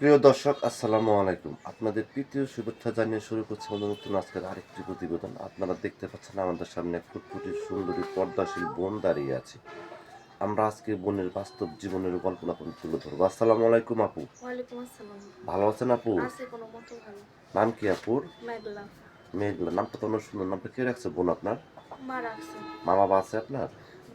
প্রিয় দর্শক আসসালামু আলাইকুম। আপনাদের তৃতীয় শুভেচ্ছা জানিয়ে শুরু করছে আমাদের নতুন আজকের আরেকটি প্রতিবেদন। আপনারা দেখতে পাচ্ছেন আমাদের সামনে ফুটফুটি সুন্দরী পর্দাশীল বোন দাঁড়িয়ে আছে। আমরা আজকে বোনের বাস্তব জীবনের গল্প আপনি তুলে ধরবো। আসসালামু আলাইকুম আপু। ভালো আছেন আপু? নাম কি আপুর? মেঘলা। নামটা তো অনেক সুন্দর। নামটা কে রাখছে বোন আপনার? মা বাবা আছে আপনার?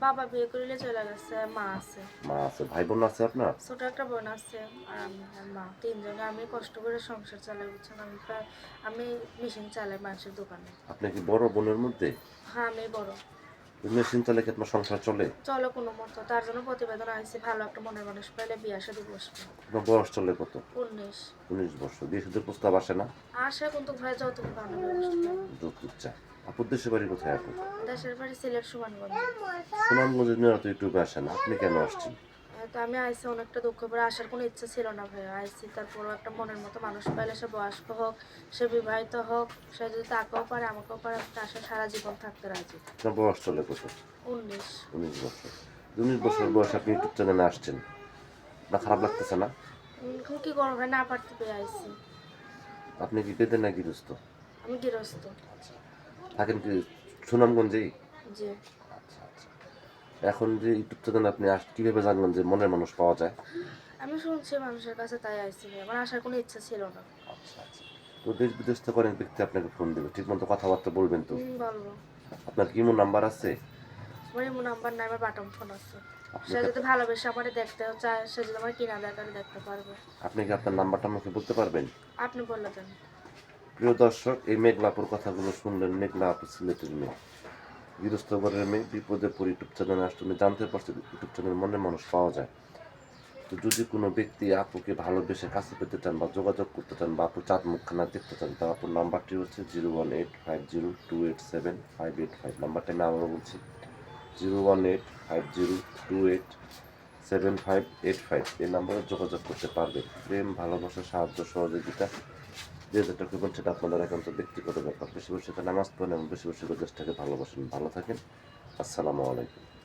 বাবা বিয়ে করিলে চলে গেছে মা আছে। মা আছে ভাই বোন আছে আপনার? ছোট একটা বোন আছে আর আমি আর মা তিনজনে। আমি কষ্ট করে সংসার চালাই বুঝছেন? আমি প্রায় আমি মেশিন চালাই মানুষের দোকানে। আপনি কি বড় বোনের মধ্যে? হ্যাঁ আমি বড়। মেশিন চালে কি তোমার সংসার চলে? চলে কোনো মতো তার জন্য প্রতিবেদন আইসি ভালো একটা মনের মানুষ পাইলে বিয়ে সাথে বসবে। তোমার বয়স চলে কত? উনিশ। উনিশ বছর বিয়ে সাথে প্রস্তাব আসে না? আসে কিন্তু ভাই যত ভালো যত ইচ্ছা। আপুর দেশের বাড়ি কোথায় আপু? দেশের বাড়ি সিলেট সুমানগঞ্জ সুনামগঞ্জের মেয়েরা তো ইউটিউবে আসে না আপনি কেন আসছেন? তো আমি আইসি অনেকটা দুঃখ করে আসার কোনো ইচ্ছা ছিল না ভাই আইসি তারপরও একটা মনের মতো মানুষ পাইলে সে বয়স্ক হোক সে বিবাহিত হোক সে যদি তাকেও পারে আমাকেও পারে তার সাথে সারা জীবন থাকতে রাজি। আপনার বয়স চলে কত উনিশ। উনিশ বছর। উনিশ বছর বয়স আপনি ইউটিউব আসছেন। না খারাপ লাগতেছে না? এখন কি করব না পারতে পেয়ে আইসি। আপনি কি পেতেন না গৃহস্থ? আমি গৃহস্থ। থাকেন কি সুনামগঞ্জেই? জি। এখন যে ইউটিউব চ্যানেলে আপনি আস কীভাবে জানলেন যে মনের মানুষ পাওয়া যায়? আমি শুনছি মানুষের কাছে তাই আইসি আমার আসার কোনো ইচ্ছা ছিল না। আচ্ছা আচ্ছা। তো দেশ বিদেশ থেকে অনেক ব্যক্তি আপনাকে ফোন দেবে ঠিক মতো কথাবার্তা বলবেন তো? বলব। আপনার কি মো নাম্বার আছে? আমার এমন নাম্বার নাই আমার বাটন ফোন আছে। সে যদি ভালোবেসে আমার দেখতে চায় সে যদি আমার কিনা দেখালে দেখতে পারবে। আপনি কি আপনার নাম্বারটা আমাকে বলতে পারবেন? আপনি বলে দেন। প্রিয় দর্শক এই মেঘলাপুর কথাগুলো শুনলেন মেঘলাপুর সিলেটের মেয়ে। গৃহস্থ মেয়ে বিপদে পড়ে ইউটিউব চ্যানেলে জানতে পারছে ইউটিউব চ্যানেল মনে মানুষ পাওয়া যায়। তো যদি কোনো ব্যক্তি আপুকে ভালোবেসে কাছে পেতে চান বা যোগাযোগ করতে চান বা আপু চাঁদ মুখখানা দেখতে চান তা আপুর নাম্বারটি হচ্ছে zero one eight five zero two eight seven five eight five. নাম্বারটা আমি আবারও বলছি। Zero one eight five zero two eight seven five eight five. এই নাম্বারে যোগাযোগ করতে পারবেন। প্রেম, ভালোবাসা, সাহায্য, সহযোগিতা যে যেটা করবেন সেটা আপনাদের একান্ত ব্যক্তিগত ব্যাপার। বেশি বেশি নামাজ পড়েন এবং বেশি বেশি দেশটাকে ভালোবাসেন। ভালো থাকেন। আসসালামু আলাইকুম।